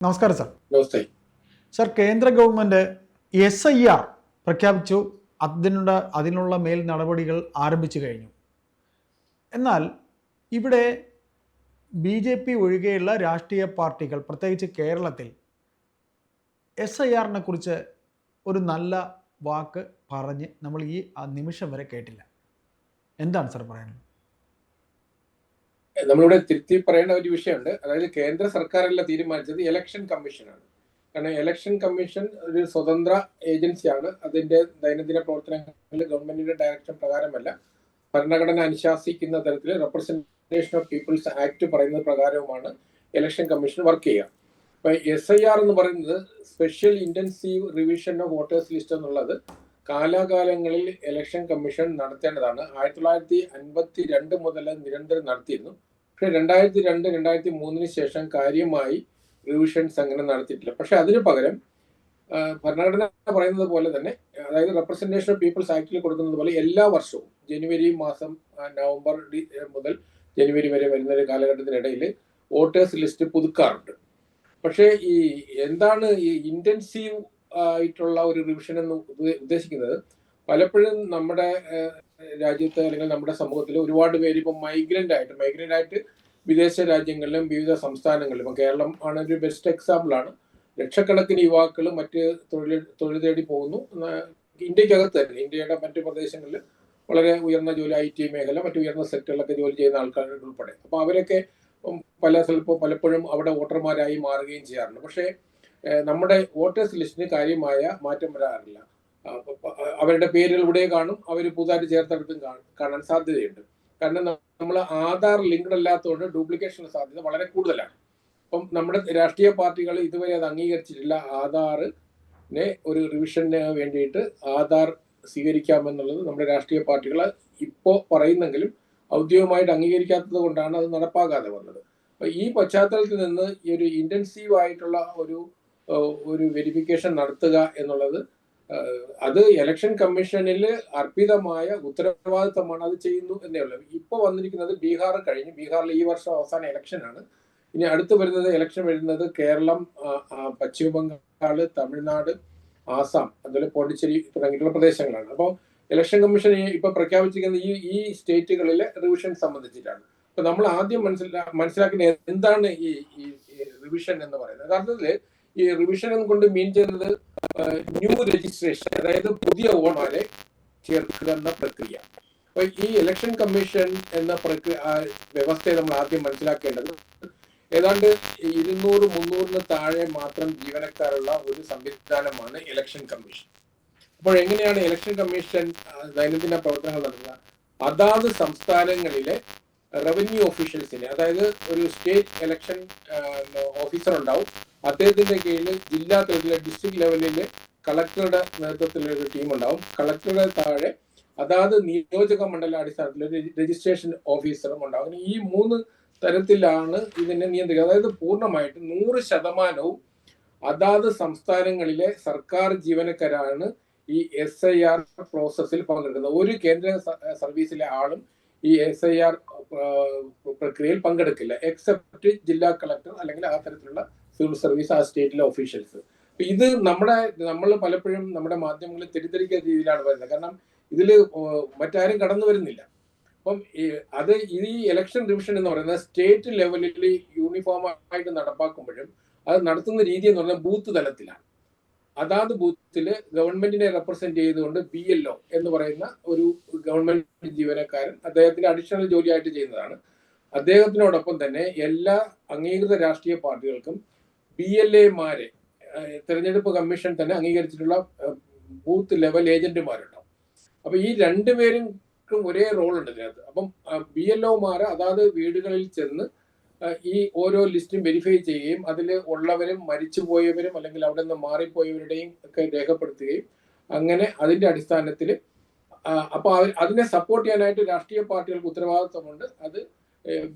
നമസ്കാരം സാർ നമസ്തേ. സർ കേന്ദ്ര ഗവൺമെന്റ് എസ് ഐ ആർ പ്രഖ്യാപിച്ചു. അതിനുള്ള അതിനുള്ള മേൽ നടപടികൾ ആരംഭിച്ചു കഴിഞ്ഞു. എന്നാൽ ഇവിടെ ബി ജെ പി ഒഴികെയുള്ള രാഷ്ട്രീയ പാർട്ടികൾ പ്രത്യേകിച്ച് കേരളത്തിൽ എസ് ഐ ആറിനെ കുറിച്ച് ഒരു നല്ല വാക്ക് പറഞ്ഞ് നമ്മൾ ഈ നിമിഷം വരെ കേട്ടില്ല. എന്താണ് സാർ പറയാനുള്ളത്? നമ്മളിവിടെ തിരുത്തി പറയേണ്ട ഒരു വിഷയമുണ്ട്. അതായത് കേന്ദ്ര സർക്കാരല്ല തീരുമാനിച്ചത് ഇലക്ഷൻ കമ്മീഷനാണ് കാരണം ഇലക്ഷൻ കമ്മീഷൻ ഒരു സ്വതന്ത്ര ഏജൻസിയാണ് അതിന്റെ ദൈനംദിന പ്രവർത്തനങ്ങളിൽ ഗവൺമെന്റിന്റെ ഡയറക്ഷൻ പ്രകാരമല്ല. ഭരണഘടന അനുശാസിക്കുന്ന തരത്തിൽ റെപ്രസെന്റേഷൻ ഓഫ് പീപ്പിൾസ് ആക്ട് പറയുന്ന പ്രകാരവുമാണ് ഇലക്ഷൻ കമ്മീഷൻ വർക്ക് ചെയ്യുക. അപ്പൊ എസ് ഐ ആർ എന്ന് പറയുന്നത് special intensive revision of voters list എന്നുള്ളത് കാലാകാലങ്ങളിൽ ഇലക്ഷൻ കമ്മീഷൻ നടത്തേണ്ടതാണ്. ആയിരത്തി തൊള്ളായിരത്തി അൻപത്തി രണ്ട് മുതൽ നിരന്തരം നടത്തിയിരുന്നു. പക്ഷെ രണ്ടായിരത്തി രണ്ട് രണ്ടായിരത്തി മൂന്നിന് ശേഷം കാര്യമായി റിവിഷൻസ് അങ്ങനെ നടത്തിയിട്ടില്ല. പക്ഷെ അതിന് പകരം ഭരണഘടന പറയുന്നത് പോലെ തന്നെ അതായത് റെപ്രസെന്റേഷൻ ഓഫ് പീപ്പിൾസ് ആക്ടിൽ കൊടുക്കുന്നത് പോലെ എല്ലാ വർഷവും ജനുവരി മാസം നവംബർ മുതൽ ജനുവരി വരെ വരുന്ന ഒരു കാലഘട്ടത്തിനിടയിൽ വോട്ടേഴ്സ് ലിസ്റ്റ് പുതുക്കാറുണ്ട്. പക്ഷേ ഈ എന്താണ് ഈ ഇന്റൻസീവ് ആയിട്ടുള്ള ഒരു റിവിഷൻ എന്ന് ഉദ്ദേശിക്കുന്നത്? പലപ്പോഴും നമ്മുടെ രാജ്യത്ത് അല്ലെങ്കിൽ നമ്മുടെ സമൂഹത്തിൽ ഒരുപാട് പേര് ഇപ്പം മൈഗ്രന്റ് ആയിട്ട് മൈഗ്രന്റ് ആയിട്ട് വിദേശ രാജ്യങ്ങളിലും വിവിധ സംസ്ഥാനങ്ങളിലും ഇപ്പം കേരളം ആണ് ഒരു ബെസ്റ്റ് എക്സാമ്പിൾ ആണ്. ലക്ഷക്കണക്കിന് യുവാക്കൾ മറ്റ് തൊഴിൽ തൊഴിൽ തേടി പോകുന്നു. ഇന്ത്യക്കകത്ത് തന്നെ ഇന്ത്യയുടെ മറ്റു പ്രദേശങ്ങളിൽ വളരെ ഉയർന്ന ജോലി ഐ ടി മേഖല മറ്റു ഉയർന്ന സെക്ടറിലൊക്കെ ജോലി ചെയ്യുന്ന ആൾക്കാരുടെ ഉൾപ്പെടെ. അപ്പോൾ അവരൊക്കെ പല സ്ഥലത്തും പലപ്പോഴും അവിടെ വോട്ടർമാരായി മാറുകയും ചെയ്യാറുണ്ട്. പക്ഷേ നമ്മുടെ വോട്ടേഴ്സ് ലിസ്റ്റിന് കാര്യമായ മാറ്റം വരാറില്ല. അവരുടെ പേരുകൾ ഇവിടെ കാണും അവർ പുതുതായിട്ട് ചേർത്തെടുത്തും കാണ- കാണാൻ സാധ്യതയുണ്ട്. കാരണം നമ്മൾ ആധാർ ലിങ്ക്ഡ് അല്ലാത്തതുകൊണ്ട് ഡ്യൂപ്ലിക്കേഷൻ സാധ്യത വളരെ കൂടുതലാണ്. അപ്പം നമ്മുടെ രാഷ്ട്രീയ പാർട്ടികൾ ഇതുവരെ അത് അംഗീകരിച്ചിട്ടില്ല. ആധാറിനെ ഒരു റിവിഷന് വേണ്ടിയിട്ട് ആധാർ സ്വീകരിക്കാമെന്നുള്ളത് നമ്മുടെ രാഷ്ട്രീയ പാർട്ടികൾ ഇപ്പോൾ പറയുന്നെങ്കിലും ഔദ്യോഗികമായിട്ട് അംഗീകരിക്കാത്തത് കൊണ്ടാണ് അത് നടപ്പാക്കാതെ വന്നത്. അപ്പൊ ഈ പശ്ചാത്തലത്തിൽ നിന്ന് ഈ ഒരു ഇന്റൻസീവ് ആയിട്ടുള്ള ഒരു ഒരു വെരിഫിക്കേഷൻ നടത്തുക എന്നുള്ളത് അത് ഇലക്ഷൻ കമ്മീഷനിൽ അർപ്പിതമായ ഉത്തരവാദിത്തമാണ് അത് ചെയ്യുന്നു എന്നേ ഉള്ളൂ. ഇപ്പൊ വന്നിരിക്കുന്നത് ബീഹാർ കഴിഞ്ഞ് ബീഹാറിൽ ഈ വർഷം അവസാന ഇലക്ഷൻ ആണ്. ഇനി അടുത്ത് വരുന്നത് ഇലക്ഷൻ വരുന്നത് കേരളം ആ, ആ, പശ്ചിമ ബംഗാൾ തമിഴ്നാട് ആസാം അതുപോലെ പോണ്ടിച്ചേരി തുടങ്ങിയിട്ടുള്ള പ്രദേശങ്ങളാണ്. അപ്പോൾ ഇലക്ഷൻ കമ്മീഷൻ ഇപ്പൊ പ്രഖ്യാപിച്ചിരിക്കുന്ന ഈ ഈ സ്റ്റേറ്റുകളിലെ റിവിഷൻ സംബന്ധിച്ചിട്ടാണ്. അപ്പൊ നമ്മൾ ആദ്യം മനസ്സിലാ മനസ്സിലാക്കേണ്ട എന്താണ് ഈ റിവിഷൻ എന്ന് പറയുന്നത്. യഥാർത്ഥത്തിൽ ഈ റിവിഷൻ കൊണ്ട് മീൻ ചെയ്യുന്നത് ന്യൂ രജിസ്ട്രേഷൻ അതായത് പുതിയ ഓണറെ ചേർക്കുക എന്ന പ്രക്രിയ. അപ്പൊ ഈ ഇലക്ഷൻ കമ്മീഷൻ എന്ന പ്രക്രിയ വ്യവസ്ഥയെ നമ്മൾ ആദ്യം മനസ്സിലാക്കേണ്ടത് ഏതാണ്ട് ഇരുന്നൂറ് മുന്നൂറിന് താഴെ മാത്രം ജീവനക്കാരുള്ള ഒരു സംവിധാനമാണ് ഇലക്ഷൻ കമ്മീഷൻ അപ്പോൾ എങ്ങനെയാണ് ഇലക്ഷൻ കമ്മീഷൻ ദൈനംദിന പ്രവർത്തനങ്ങൾ നടത്തുക? അതാത് സംസ്ഥാനങ്ങളിലെ റവന്യൂ ഓഫീഷ്യൽസിനെ അതായത് ഒരു സ്റ്റേറ്റ് ഇലക്ഷൻ ഓഫീസർ ഉണ്ടാവും. അദ്ദേഹത്തിന്റെ കീഴിൽ ജില്ലാ തലത്തിലെ ഡിസ്ട്രിക്ട് ലെവലിൽ കളക്ടറുടെ നേതൃത്വത്തിലുള്ള ഒരു ടീം ഉണ്ടാവും കളക്ടറുടെ താഴെ അതാത് നിയോജക മണ്ഡല അടിസ്ഥാനത്തിൽ രജിസ്ട്രേഷൻ ഓഫീസറും ഉണ്ടാവും. ഈ മൂന്ന് തരത്തിലാണ് ഇതിനെ നിയന്ത്രിക്കുക. അതായത് പൂർണമായിട്ട് നൂറ് ശതമാനവും അതാത് സംസ്ഥാനങ്ങളിലെ സർക്കാർ ജീവനക്കാരാണ് ഈ എസ് ഐ ആർ പ്രോസസ്സിൽ പങ്കെടുക്കുന്നത്. ഒരു കേന്ദ്ര സർവീസിലെ ആളും ഈ എസ് ഐ ആർ പ്രക്രിയയിൽ പങ്കെടുക്കില്ല. എക്സെപ്റ്റ് ജില്ലാ കളക്ടർ അല്ലെങ്കിൽ ആ തരത്തിലുള്ള സിവിൽ സർവീസ് ആ സ്റ്റേറ്റിലെ ഒഫീഷ്യൽസ് അപ്പൊ ഇത് നമ്മുടെ നമ്മൾ പലപ്പോഴും നമ്മുടെ മാധ്യമങ്ങളിൽ തെറ്റിദ്ധരിക്കുന്ന രീതിയിലാണ് വരുന്നത് കാരണം ഇതിൽ മറ്റാരും കടന്നു വരുന്നില്ല. അപ്പം അത് ഈ ഇലക്ഷൻ റിവിഷൻ എന്ന് പറയുന്നത് സ്റ്റേറ്റ് ലെവലിൽ യൂണിഫോം ആയിട്ട് നടപ്പാക്കുമ്പോഴും അത് നടത്തുന്ന രീതി എന്ന് പറഞ്ഞാൽ ബൂത്ത് തലത്തിലാണ്. അതാത് ബൂത്തിൽ ഗവൺമെന്റിനെ റെപ്രസെന്റ് ചെയ്തുകൊണ്ട് ബി എൽ ഒ എന്ന് പറയുന്ന ഒരു ഗവൺമെന്റ് ജീവനക്കാരൻ അദ്ദേഹത്തിന്റെ അഡീഷണൽ ജോലിയായിട്ട് ചെയ്യുന്നതാണ്. അദ്ദേഹത്തിനോടൊപ്പം തന്നെ എല്ലാ അംഗീകൃത രാഷ്ട്രീയ പാർട്ടികൾക്കും ബി എൽ എമാരെ തെരഞ്ഞെടുപ്പ് കമ്മീഷൻ തന്നെ അംഗീകരിച്ചിട്ടുള്ള ബൂത്ത് ലെവൽ ഏജന്റുമാരുണ്ടാവും. അപ്പൊ ഈ രണ്ടുപേരും ഒരേ റോൾ ഉണ്ട് ഇതിനകത്ത്. അപ്പം ബി എൽ ഒമാർ അതാത് വീടുകളിൽ ചെന്ന് ഈ ഓരോ ലിസ്റ്റും വെരിഫൈ ചെയ്യുകയും അതിൽ ഉള്ളവരും മരിച്ചുപോയവരും അല്ലെങ്കിൽ അവിടെ നിന്ന് മാറിപ്പോയവരുടെയും ഒക്കെ രേഖപ്പെടുത്തുകയും അങ്ങനെ അതിന്റെ അടിസ്ഥാനത്തിൽ അപ്പോൾ അതിനെ സപ്പോർട്ട് ചെയ്യാനായിട്ട് രാഷ്ട്രീയ പാർട്ടികൾക്ക് ഉത്തരവാദിത്വമുണ്ട്. അത്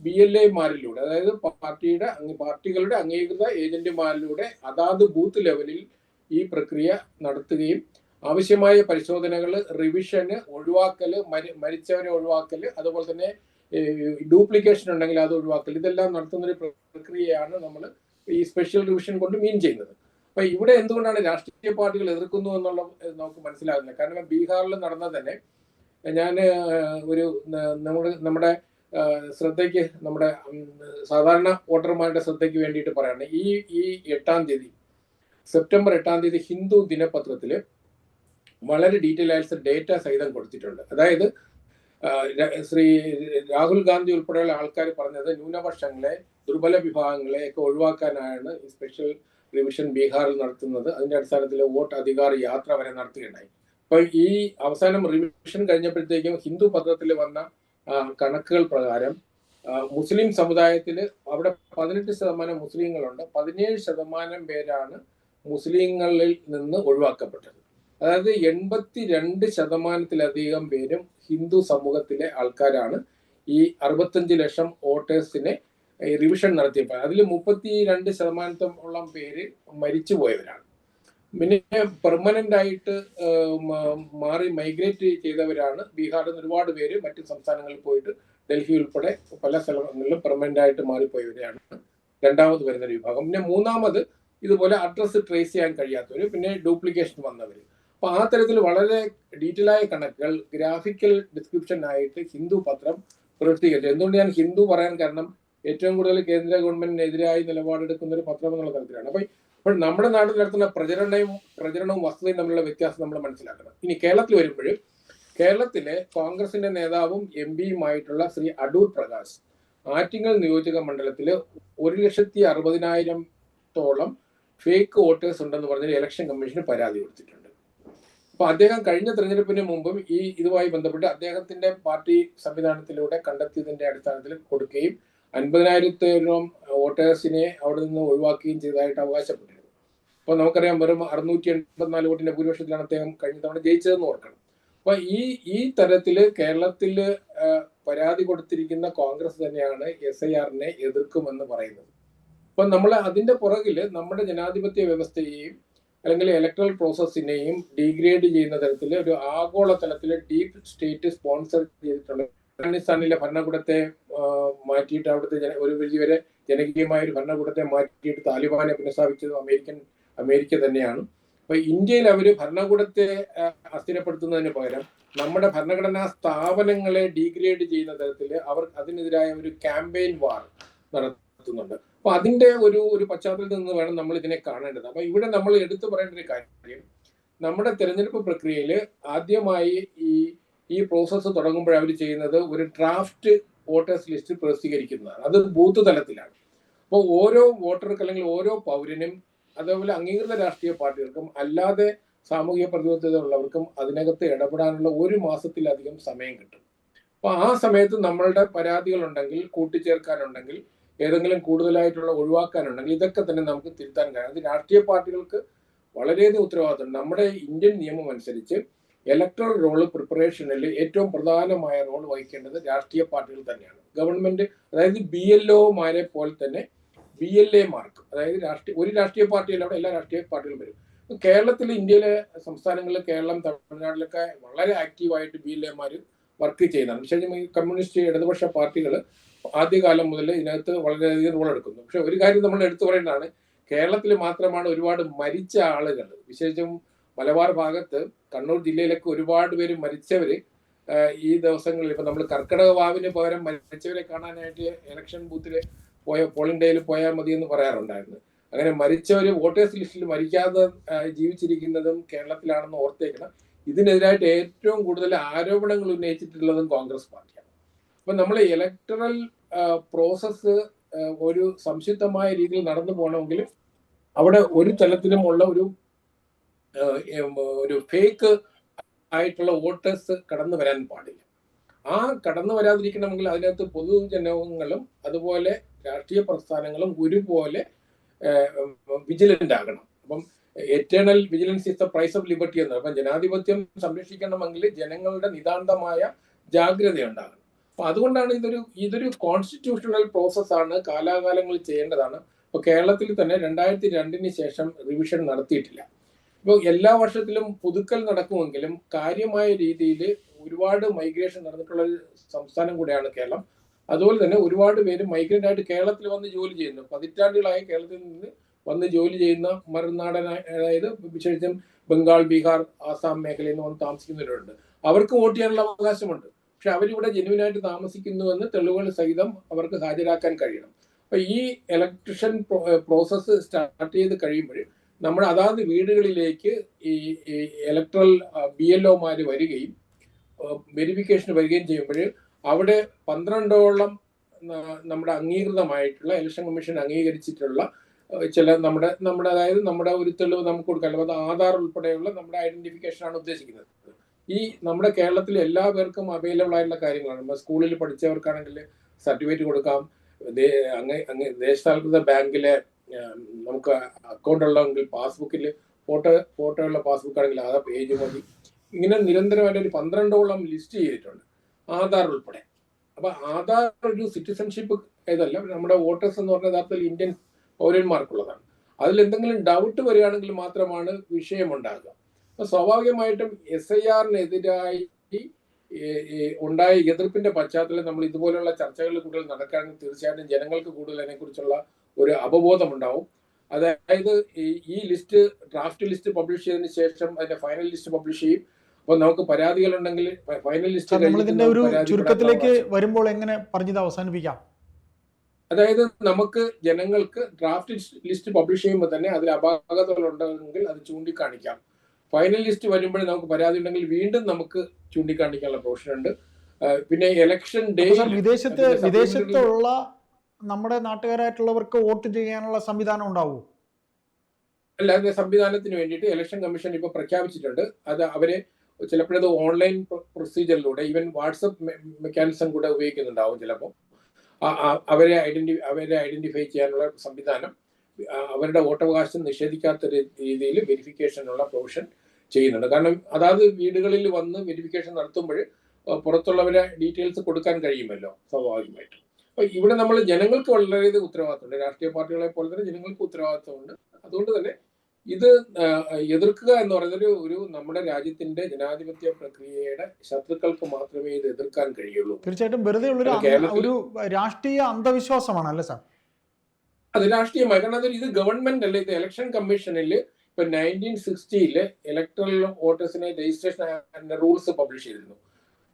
ബി എൽ എമാരിലൂടെ അതായത് പാർട്ടിയുടെ പാർട്ടികളുടെ അംഗീകൃത ഏജന്റുമാരിലൂടെ അതാത് ബൂത്ത് ലെവലിൽ ഈ പ്രക്രിയ നടത്തുകയും ആവശ്യമായ പരിശോധനകൾ റിവിഷന് ഒഴിവാക്കൽ മരി- മരിച്ചവരെ ഒഴിവാക്കൽ അതുപോലെ തന്നെ ഡ്യൂപ്ലിക്കേഷൻ ഉണ്ടെങ്കിൽ അത് ഒഴിവാക്കൽ ഇതെല്ലാം നടത്തുന്ന ഒരു പ്രക്രിയയാണ് നമ്മൾ ഈ സ്പെഷ്യൽ റിവിഷൻ കൊണ്ട് മീൻ ചെയ്യുന്നത്. അപ്പൊ ഇവിടെ എന്തുകൊണ്ടാണ് രാഷ്ട്രീയ പാർട്ടികൾ എതിർക്കുന്നു എന്നുള്ള നമുക്ക് മനസ്സിലാകുന്നില്ല. കാരണം ബീഹാറിൽ നടന്ന തന്നെ ഞാൻ ഒരു നമ്മുടെ നമ്മുടെ ശ്രദ്ധയ്ക്ക് നമ്മുടെ സാധാരണ വോട്ടർമാരുടെ ശ്രദ്ധയ്ക്ക് വേണ്ടിയിട്ട് പറയാണ്. ഈ ഈ എട്ടാം തീയതി സെപ്റ്റംബർ എട്ടാം തീയതി ഹിന്ദു ദിനപത്രത്തിൽ വളരെ ഡീറ്റെയിൽ ആയിട്ട് ഡേറ്റ സഹിതം കൊടുത്തിട്ടുണ്ട്. അതായത് ശ്രീ രാഹുൽ ഗാന്ധി ഉൾപ്പെടെയുള്ള ആൾക്കാർ പറഞ്ഞത് ന്യൂനപക്ഷങ്ങളെ ദുർബല വിഭാഗങ്ങളെ ഒക്കെ ഒഴിവാക്കാനാണ് ഈ സ്പെഷ്യൽ റിവിഷൻ ബീഹാറിൽ നടത്തുന്നത്. അതിന്റെ അടിസ്ഥാനത്തിൽ വോട്ട് അധികാർ യാത്ര വരെ നടത്തുകയുണ്ടായി. അപ്പൊ ഈ അവസാനം റിവിഷൻ കഴിഞ്ഞപ്പോഴത്തേക്കും ഹിന്ദു പത്രത്തിൽ വന്ന കണക്കുകൾ പ്രകാരം മുസ്ലിം സമുദായത്തിൽ അവിടെ പതിനെട്ട് ശതമാനം മുസ്ലിങ്ങളുണ്ട്. പതിനേഴ് ശതമാനം പേരാണ് മുസ്ലിങ്ങളിൽ നിന്ന് ഒഴിവാക്കപ്പെട്ടത്. അതായത് എൺപത്തി രണ്ട് ശതമാനത്തിലധികം പേരും ഹിന്ദു സമൂഹത്തിലെ ആൾക്കാരാണ് ഈ അറുപത്തഞ്ച് ലക്ഷം വോട്ടേഴ്സിനെ റിവിഷൻ നടത്തിയപ്പോൾ. അതിൽ മുപ്പത്തി രണ്ട് ശതമാനത്തോളം പേര് മരിച്ചു പോയവരാണ് പിന്നെ പെർമനന്റ് ആയിട്ട് മാറി മൈഗ്രേറ്റ് ചെയ്തവരാണ്. ബീഹാറിൽ നിന്ന് ഒരുപാട് പേര് മറ്റ് സംസ്ഥാനങ്ങളിൽ പോയിട്ട് ഡൽഹി ഉൾപ്പെടെ പല സ്ഥലങ്ങളിലും പെർമനന്റ് ആയിട്ട് മാറിപ്പോയവരെയാണ് രണ്ടാമത് വരുന്ന ഒരു വിഭാഗം. പിന്നെ മൂന്നാമത് ഇതുപോലെ അഡ്രസ്സ് ട്രേസ് ചെയ്യാൻ കഴിയാത്തവർ പിന്നെ ഡ്യൂപ്ലിക്കേഷൻ വന്നവർ അപ്പൊ ആ തരത്തിൽ വളരെ ഡീറ്റെയിൽ ആയ കണക്കുകൾ ഗ്രാഫിക്കൽ ഡിസ്ക്രിപ്ഷൻ ആയിട്ട് ഹിന്ദു പത്രം പ്രവർത്തിക്കുന്നത് എന്തുകൊണ്ട് ഞാൻ ഹിന്ദു പറയാൻ കാരണം ഏറ്റവും കൂടുതൽ കേന്ദ്ര ഗവൺമെന്റിനെതിരായി നിലപാടെടുക്കുന്ന ഒരു പത്രം എന്നുള്ള തരത്തിലാണ്. അപ്പൊ ഇപ്പോൾ നമ്മുടെ നാട്ടിൽ നടത്തുന്ന പ്രചരണവും പ്രചരണവും വസ്തുതയും തമ്മിലുള്ള വ്യത്യാസം നമ്മൾ മനസ്സിലാക്കണം. ഇനി കേരളത്തിൽ വരുമ്പോൾ കേരളത്തിലെ കോൺഗ്രസിന്റെ നേതാവും എം പിയുമായിട്ടുള്ള ശ്രീ അടൂർ പ്രകാശ് ആറ്റിങ്ങൽ നിയോജക മണ്ഡലത്തിൽ ഒരു ലക്ഷത്തി അറുപതിനായിരത്തോളം ഫേക്ക് വോട്ടേഴ്സ് ഉണ്ടെന്ന് പറഞ്ഞ് ഇലക്ഷൻ കമ്മീഷന് പരാതി കൊടുത്തിട്ടുണ്ട്. അപ്പൊ അദ്ദേഹം കഴിഞ്ഞ തെരഞ്ഞെടുപ്പിന് മുമ്പും ഈ ഇതുമായി ബന്ധപ്പെട്ട് അദ്ദേഹത്തിന്റെ പാർട്ടി സംവിധാനത്തിലൂടെ കണ്ടെത്തിയതിന്റെ അടിസ്ഥാനത്തിൽ കൊടുക്കുകയും അൻപതിനായിരത്തോളം വോട്ടേഴ്സിനെ അവിടെ നിന്ന് ഒഴിവാക്കുകയും ചെയ്തതായിട്ട് അവകാശപ്പെട്ടിരുന്നു. അപ്പൊ നമുക്കറിയാം വെറും അറുന്നൂറ്റി എൺപത്തിനാല് വോട്ടിന്റെ ഭൂരിപക്ഷത്തിലാണ് അദ്ദേഹം കഴിഞ്ഞ തവണ ജയിച്ചതെന്ന് ഓർക്കണം. അപ്പൊ ഈ ഈ തരത്തിൽ കേരളത്തിൽ പരാതി കൊടുത്തിരിക്കുന്ന കോൺഗ്രസ് തന്നെയാണ് എസ് ഐ ആറിനെ എതിർക്കുമെന്ന് പറയുന്നത്. അപ്പൊ നമ്മൾ അതിന്റെ പുറകിൽ നമ്മുടെ ജനാധിപത്യ വ്യവസ്ഥയെയും അല്ലെങ്കിൽ ഇലക്ട്രൽ പ്രോസസ്സിനെയും ഡീഗ്രേഡ് ചെയ്യുന്ന തരത്തിൽ ഒരു ആഗോള തലത്തിൽ ഡീപ് സ്റ്റേറ്റ് സ്പോൺസർ ചെയ്തിട്ടുള്ള അഫ്ഗാനിസ്ഥാനിലെ ഭരണകൂടത്തെ മാറ്റിയിട്ട് അവിടുത്തെ ജന ഒരു വലിയവരെ ജനകീയമായ ഒരു ഭരണകൂടത്തെ മാറ്റിയിട്ട് താലിബാനെ പുനഃസ്ഥാപിച്ചത് അമേരിക്കൻ അമേരിക്ക തന്നെയാണ്. അപ്പൊ ഇന്ത്യയിൽ അവർ ഭരണകൂടത്തെ അസ്ഥിരപ്പെടുത്തുന്നതിന് പകരം നമ്മുടെ ഭരണഘടനാ സ്ഥാപനങ്ങളെ ഡീഗ്രേഡ് ചെയ്യുന്ന തരത്തിൽ അവർ അതിനെതിരായ ഒരു ക്യാമ്പയിൻ വാർ നടത്തുന്നുണ്ട്. അപ്പൊ അതിന്റെ ഒരു ഒരു പശ്ചാത്തലത്തിൽ നിന്ന് വേണം നമ്മൾ ഇതിനെ കാണേണ്ടത്. അപ്പൊ ഇവിടെ നമ്മൾ എടുത്തു പറയേണ്ട ഒരു കാര്യം നമ്മുടെ തെരഞ്ഞെടുപ്പ് പ്രക്രിയയിൽ ആദ്യമായി ഈ ഈ പ്രോസസ്സ് തുടങ്ങുമ്പോൾ അവർ ചെയ്യുന്നത് ഒരു ഡ്രാഫ്റ്റ് വോട്ടേഴ്സ് ലിസ്റ്റ് പ്രസിദ്ധീകരിക്കുന്നതാണ്. അത് ബൂത്ത് തലത്തിലാണ്. അപ്പോൾ ഓരോ വോട്ടർക്ക് അല്ലെങ്കിൽ ഓരോ പൗരനും അതേപോലെ അംഗീകൃത രാഷ്ട്രീയ പാർട്ടികൾക്കും അല്ലാതെ സാമൂഹിക പ്രതിബദ്ധത ഉള്ളവർക്കും അതിനകത്ത് ഇടപെടാനുള്ള ഒരു മാസത്തിലധികം സമയം കിട്ടും. അപ്പോൾ ആ സമയത്ത് നമ്മളുടെ പരാതികളുണ്ടെങ്കിൽ കൂട്ടിച്ചേർക്കാനുണ്ടെങ്കിൽ ഏതെങ്കിലും കൂടുതലായിട്ടുള്ള ഒഴിവാക്കാനുണ്ടെങ്കിൽ ഇതൊക്കെ തന്നെ നമുക്ക് തിരുത്താൻ കഴിയും. അത് രാഷ്ട്രീയ പാർട്ടികൾക്ക് വളരെയധികം ഉത്തരവാദിത്തം. നമ്മുടെ ഇന്ത്യൻ നിയമം അനുസരിച്ച് ഇലക്ട്രൽ റോൾ പ്രിപ്പറേഷനിൽ ഏറ്റവും പ്രധാനമായ റോൾ വഹിക്കേണ്ടത് രാഷ്ട്രീയ പാർട്ടികൾ തന്നെയാണ്. ഗവൺമെന്റ് അതായത് ബി എൽ ഒമാരെ പോലെ തന്നെ ബി എൽ എ മാർക്ക് അതായത് രാഷ്ട്രീയ ഒരു രാഷ്ട്രീയ പാർട്ടിയല്ല അവിടെ എല്ലാ രാഷ്ട്രീയ പാർട്ടികളും വരും. കേരളത്തിൽ ഇന്ത്യയിലെ സംസ്ഥാനങ്ങളിൽ കേരളം തമിഴ്നാട്ടിലൊക്കെ വളരെ ആക്റ്റീവായിട്ട് ബി എൽ എമാർ വർക്ക് ചെയ്യുന്നതാണ്. പക്ഷേ കമ്മ്യൂണിസ്റ്റ് ഇടതുപക്ഷ പാർട്ടികൾ ആദ്യകാലം മുതൽ ഇതിനകത്ത് വളരെയധികം റോൾ എടുക്കുന്നു. പക്ഷെ ഒരു കാര്യം നമ്മൾ എടുത്തു പറയേണ്ടതാണ് കേരളത്തിൽ മാത്രമാണ് ഒരുപാട് മരിച്ച ആളുകൾ വിശേഷിച്ചും മലബാർ ഭാഗത്ത് കണ്ണൂർ ജില്ലയിലൊക്കെ ഒരുപാട് പേര് മരിച്ചവര് ഈ ദിവസങ്ങളിൽ ഇപ്പൊ നമ്മൾ കർക്കിടക വാവിന് പകരം മരിച്ചവരെ കാണാനായിട്ട് ഇലക്ഷൻ ബൂത്തിൽ പോയ പോളിംഗ് ഡേയിൽ പോയാൽ മതി എന്ന് പറയാറുണ്ടായിരുന്നു. അങ്ങനെ മരിച്ചവര് വോട്ടേഴ്സ് ലിസ്റ്റിൽ മരിക്കാതെ ജീവിച്ചിരിക്കുന്നതും കേരളത്തിലാണെന്ന് ഓർത്തേക്കണം. ഇതിനെതിരായിട്ട് ഏറ്റവും കൂടുതൽ ആരോപണങ്ങൾ ഉന്നയിച്ചിട്ടുള്ളതും കോൺഗ്രസ് പാർട്ടിയാണ്. അപ്പൊ നമ്മൾ ഇലക്ടറൽ പ്രോസസ്സ് ഒരു സംശുദ്ധമായ രീതിയിൽ നടന്നു പോകണമെങ്കിൽ അവിടെ ഒരു തലത്തിലുമുള്ള ഒരു ഒരു ഫേക്ക് ആയിട്ടുള്ള വോട്ടേഴ്സ് കടന്നു വരാൻ പാടില്ല. ആ കടന്നു വരാതിരിക്കണമെങ്കിൽ അതിനകത്ത് പൊതുജനങ്ങളും അതുപോലെ രാഷ്ട്രീയ പ്രസ്ഥാനങ്ങളും ഒരുപോലെ വിജിലന്റ് ആകണം. അപ്പം eternal vigilance is the price of liberty എന്ന്. അപ്പം ജനാധിപത്യം സംരക്ഷിക്കണമെങ്കിൽ ജനങ്ങളുടെ നിതാന്തമായ ജാഗ്രത ഉണ്ടാകണം അപ്പൊ അതുകൊണ്ടാണ് ഇതൊരു ഇതൊരു കോൺസ്റ്റിറ്റ്യൂഷണൽ പ്രോസസ്സാണ് കാലാകാലങ്ങളിൽ ചെയ്യേണ്ടതാണ്. ഇപ്പൊ കേരളത്തിൽ തന്നെ രണ്ടായിരത്തി രണ്ടിന് ശേഷം റിവിഷൻ നടത്തിയിട്ടില്ല. ഇപ്പോൾ എല്ലാ വർഷത്തിലും പുതുക്കൽ നടക്കുമെങ്കിലും കാര്യമായ രീതിയിൽ ഒരുപാട് മൈഗ്രേഷൻ നടന്നിട്ടുള്ള ഒരു സംസ്ഥാനം കൂടെയാണ് കേരളം. അതുപോലെ തന്നെ ഒരുപാട് പേര് മൈഗ്രന്റ് ആയിട്ട് കേരളത്തിൽ വന്ന് ജോലി ചെയ്യുന്നു. പതിറ്റാണ്ടുകളായി കേരളത്തിൽ നിന്ന് വന്ന് ജോലി ചെയ്യുന്ന മറുനാടൻ അതായത് വിശേഷിച്ചും ബംഗാൾ ബീഹാർ ആസാം മേഖലയിൽ നിന്ന് വന്ന് താമസിക്കുന്നവരുണ്ട്. അവർക്ക് വോട്ട് ചെയ്യാനുള്ള അവകാശമുണ്ട്. പക്ഷെ അവരിവിടെ ജെനുവിനായിട്ട് താമസിക്കുന്നുവെന്ന് തെളിവുകൾ സഹിതം അവർക്ക് ഹാജരാക്കാൻ കഴിയണം. അപ്പൊ ഈ ഇലക്ട്രിഷൻ പ്രോസസ്സ് സ്റ്റാർട്ട് ചെയ്ത് കഴിയുമ്പോൾ നമ്മുടെ അതാത് വീടുകളിലേക്ക് ഈ ഇലക്ട്രൽ ബി എൽ ഒമാര് വരികയും വെരിഫിക്കേഷന് വരികയും ചെയ്യുമ്പോൾ അവിടെ പന്ത്രണ്ടോളം നമ്മുടെ അംഗീകൃതമായിട്ടുള്ള ഇലക്ഷൻ കമ്മീഷൻ അംഗീകരിച്ചിട്ടുള്ള ചില നമ്മുടെ നമ്മുടെ അതായത് നമ്മുടെ ഒരു തെളിവ് നമുക്ക് കൊടുക്കാൻ അത് ആധാർ ഉൾപ്പെടെയുള്ള നമ്മുടെ ഐഡന്റിഫിക്കേഷൻ ആണ് ഉദ്ദേശിക്കുന്നത്. ഈ നമ്മുടെ കേരളത്തിലെ എല്ലാ പേർക്കും അവൈലബിൾ ആയിട്ടുള്ള കാര്യങ്ങളാണ്. സ്കൂളിൽ പഠിച്ചവർക്കാണെങ്കിൽ സർട്ടിഫിക്കറ്റ് കൊടുക്കാം. ദേശസാൽകൃത ബാങ്കിലെ നമുക്ക് അക്കൗണ്ട് ഉള്ളതെങ്കിൽ പാസ്ബുക്കിൽ ഫോട്ടോ ഫോട്ടോ ഉള്ള പാസ്ബുക്ക് ആണെങ്കിൽ ആധാർ പേജ് മതി. ഇങ്ങനെ നിരന്തരമായിട്ട് ഒരു പന്ത്രണ്ടോളം ലിസ്റ്റ് ചെയ്തിട്ടുണ്ട്. ആധാർ ഉൾപ്പെടെ. അപ്പൊ ആധാർ ഒരു സിറ്റിസൺഷിപ്പ് ഇതല്ല നമ്മുടെ വോട്ടേഴ്സ് എന്ന് പറഞ്ഞ യഥാർത്ഥത്തിൽ ഇന്ത്യൻ പൗരന്മാർക്കുള്ളതാണ്. അതിൽ എന്തെങ്കിലും ഡൗട്ട് വരികയാണെങ്കിൽ മാത്രമാണ് വിഷയമുണ്ടാകുക. അപ്പൊ സ്വാഭാവികമായിട്ടും എസ് ഐ ആറിനെതിരായി ഉണ്ടായ എതിർപ്പിന്റെ പശ്ചാത്തലം നമ്മൾ ഇതുപോലെയുള്ള ചർച്ചകൾ കൂടുതൽ നടക്കുകയാണെങ്കിൽ തീർച്ചയായിട്ടും ജനങ്ങൾക്ക് കൂടുതൽ അതിനെക്കുറിച്ചുള്ള ഒരു അപബോധം ഉണ്ടാവും അതായത് ഈ- ലിസ്റ്റ് ഡ്രാഫ്റ്റ് ലിസ്റ്റ് പബ്ലിഷ് ചെയ്തതിന് ശേഷം അതിന്റെ ഫൈനൽ ലിസ്റ്റ് പബ്ലിഷ് ചെയ്യും. അപ്പൊ നമുക്ക് പരാതികൾ ഉണ്ടെങ്കിൽ ഫൈനൽ ലിസ്റ്റ് നമ്മളിതിന്റെ ഒരു ചുരുക്കത്തിലേക്ക് വരുമ്പോൾ എങ്ങനെ പറഞ്ഞത് അവസാനിപ്പിക്കാം? അതായത് നമുക്ക് ജനങ്ങൾക്ക് ഡ്രാഫ്റ്റ് ലിസ്റ്റ് പബ്ലിഷ് ചെയ്യുമ്പോൾ തന്നെ അതിൽ അപാകതകൾ ഉണ്ടെങ്കിൽ അത് ചൂണ്ടിക്കാണിക്കാം. ഫൈനൽ ലിസ്റ്റ് വരുമ്പോൾ നമുക്ക് പരാതി ഉണ്ടെങ്കിൽ വീണ്ടും നമുക്ക് ചൂണ്ടിക്കാണിക്കാനുള്ള പ്രൊവിഷൻ ഉണ്ട്. പിന്നെ ഇലക്ഷൻ ഡേ വിദേശത്ത് വിദേശത്തുള്ള നമ്മുടെ നാട്ടുകാരായിട്ടുള്ളവർക്ക് വോട്ട് ചെയ്യാനുള്ള സംവിധാനം ഉണ്ടാവൂ? അതിന്റെ സംവിധാനത്തിന് വേണ്ടിയിട്ട് ഇലക്ഷൻ കമ്മീഷൻ ഇപ്പൊ പ്രഖ്യാപിച്ചിട്ടുണ്ട്. അത് അവർ ചിലപ്പോഴത് ഓൺലൈൻ പ്രൊസീജിയറിലൂടെ ഈവൻ വാട്സപ്പ് മെക്കാനിസം കൂടെ ഉപയോഗിക്കുന്നുണ്ടാവും ചിലപ്പോൾ അവരെ ഐഡന്റി അവരെ ഐഡന്റിഫൈ ചെയ്യാനുള്ള സംവിധാനം അവരുടെ വോട്ടവകാശം നിഷേധിക്കാത്ത രീതിയിൽ വെരിഫിക്കേഷനുള്ള പ്രൊവിഷൻ ചെയ്യുന്നുണ്ട്. കാരണം അതാത് വീടുകളിൽ വന്ന് വെരിഫിക്കേഷൻ നടത്തുമ്പോൾ പുറത്തുള്ളവരെ ഡീറ്റെയിൽസ് കൊടുക്കാൻ കഴിയുമല്ലോ സ്വാഭാവികമായിട്ടും. അപ്പൊ ഇവിടെ നമ്മൾ ജനങ്ങൾക്ക് വളരെയധികം ഉത്തരവാദിത്തമുണ്ട്. രാഷ്ട്രീയ പാർട്ടികളെ പോലെ തന്നെ ജനങ്ങൾക്ക് ഉത്തരവാദിത്തമുണ്ട്. അതുകൊണ്ട് തന്നെ ഇത് എതിർക്കുക എന്ന് പറയുന്നത് ഒരു നമ്മുടെ രാജ്യത്തിന്റെ ജനാധിപത്യ പ്രക്രിയയുടെ ശത്രുക്കൾക്ക് മാത്രമേ ഇത് എതിർക്കാൻ കഴിയുള്ളൂ. തീർച്ചയായിട്ടും വെറുതെ ഒരു രാഷ്ട്രീയ അന്ധവിശ്വാസമാണ് അല്ലേ സാർ? അത് രാഷ്ട്രീയമായി. കാരണം അതൊരു ഇത് ഗവൺമെന്റ് അല്ല? ഇത് ഇലക്ഷൻ കമ്മീഷനിൽ ഇപ്പൊ നയന്റീൻ സിക്സ്റ്റിയിൽ ഇലക്ട്രൽ വോട്ടേഴ്സിനെ രജിസ്ട്രേഷൻ റൂൾസ് പബ്ലിഷ് ചെയ്തിരുന്നു.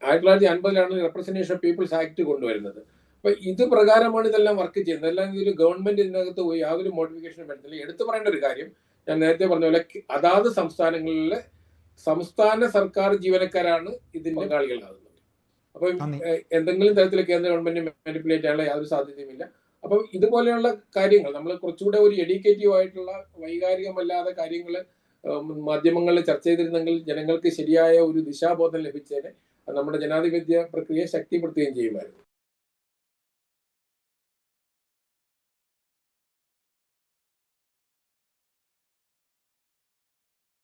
ആയിരത്തി തൊള്ളായിരത്തി അൻപതിലാണ് റെപ്രസെന്റേഷൻ ഓഫ് പീപ്പിൾസ് ആക്ട് കൊണ്ടുവരുന്നത്. അപ്പൊ ഇത് പ്രകാരമാണ് ഇതെല്ലാം വർക്ക് ചെയ്യുന്നത്. അല്ലാതെ ഇതൊരു ഗവൺമെന്റ് ഇതിനകത്ത് പോയി യാതൊരു മോഡിഫിക്കേഷൻ വരുന്നില്ല എടുത്തു പറയേണ്ട ഒരു കാര്യം ഞാൻ നേരത്തെ പറഞ്ഞ പോലെ അതാത് സംസ്ഥാനങ്ങളിലെ സംസ്ഥാന സർക്കാർ ജീവനക്കാരാണ് ഇതിന്റെ പങ്കാളികളാകുന്നത്. അപ്പം. എന്തെങ്കിലും തരത്തിൽ കേന്ദ്ര ഗവൺമെന്റ് മാനിപ്പുലേറ്റ് ചെയ്യാനുള്ള യാതൊരു സാധ്യതയുമില്ല. അപ്പം ഇതുപോലെയുള്ള കാര്യങ്ങൾ നമ്മൾ കുറച്ചുകൂടെ ഒരു എഡ്യൂക്കേറ്റീവ് ആയിട്ടുള്ള വൈകാരികമല്ലാതെ കാര്യങ്ങൾ മാധ്യമങ്ങളിൽ ചർച്ച ചെയ്തിരുന്നെങ്കിൽ ജനങ്ങൾക്ക് ശരിയായ ഒരു ദിശാബോധം ലഭിച്ചേനെ. നമ്മുടെ ജനാധിപത്യ പ്രക്രിയ ശക്തിപ്പെടുത്തുകയും ചെയ്യുമായിരുന്നു.